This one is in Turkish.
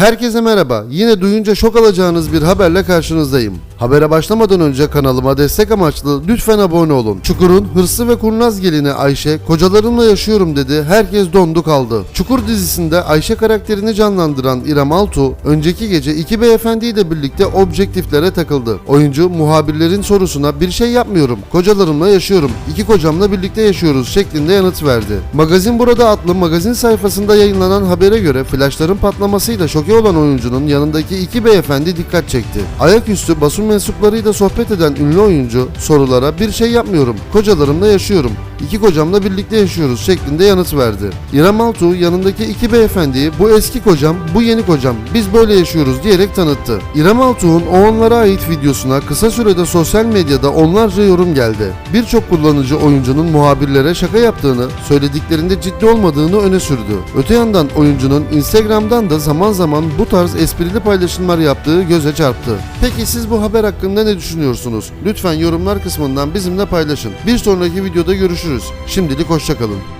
Herkese merhaba. Yine duyunca şok alacağınız bir haberle karşınızdayım. Habere başlamadan önce kanalıma destek amaçlı lütfen abone olun. Çukur'un hırslı ve kurnaz gelini Ayşe, kocalarımla yaşıyorum dedi. Herkes dondu kaldı. Çukur dizisinde Ayşe karakterini canlandıran İrem Altuğ, önceki gece iki beyefendiyle birlikte objektiflere takıldı. Oyuncu muhabirlerin sorusuna bir şey yapmıyorum, kocalarımla yaşıyorum, iki kocamla birlikte yaşıyoruz şeklinde yanıt verdi. Magazin Burada adlı magazin sayfasında yayınlanan habere göre flaşların patlamasıyla şoke olan oyuncunun yanındaki iki beyefendi dikkat çekti. Ayaküstü basın mensuplarıyla sohbet eden ünlü oyuncu sorulara bir şey yapmıyorum, kocalarımla yaşıyorum, iki kocamla birlikte yaşıyoruz şeklinde yanıt verdi. İrem Altuğ yanındaki iki beyefendiyi bu eski kocam, bu yeni kocam, biz böyle yaşıyoruz diyerek tanıttı. İrem Altuğ'un o onlara ait videosuna kısa sürede sosyal medyada onlarca yorum geldi. Birçok kullanıcı oyuncunun muhabirlere şaka yaptığını, söylediklerinde ciddi olmadığını öne sürdü. Öte yandan oyuncunun Instagram'dan da zaman zaman bu tarz esprili paylaşımlar yaptığı göze çarptı. Peki siz bu haber hakkında ne düşünüyorsunuz? Lütfen yorumlar kısmından bizimle paylaşın. Bir sonraki videoda görüşürüz. Şimdilik hoşçakalın.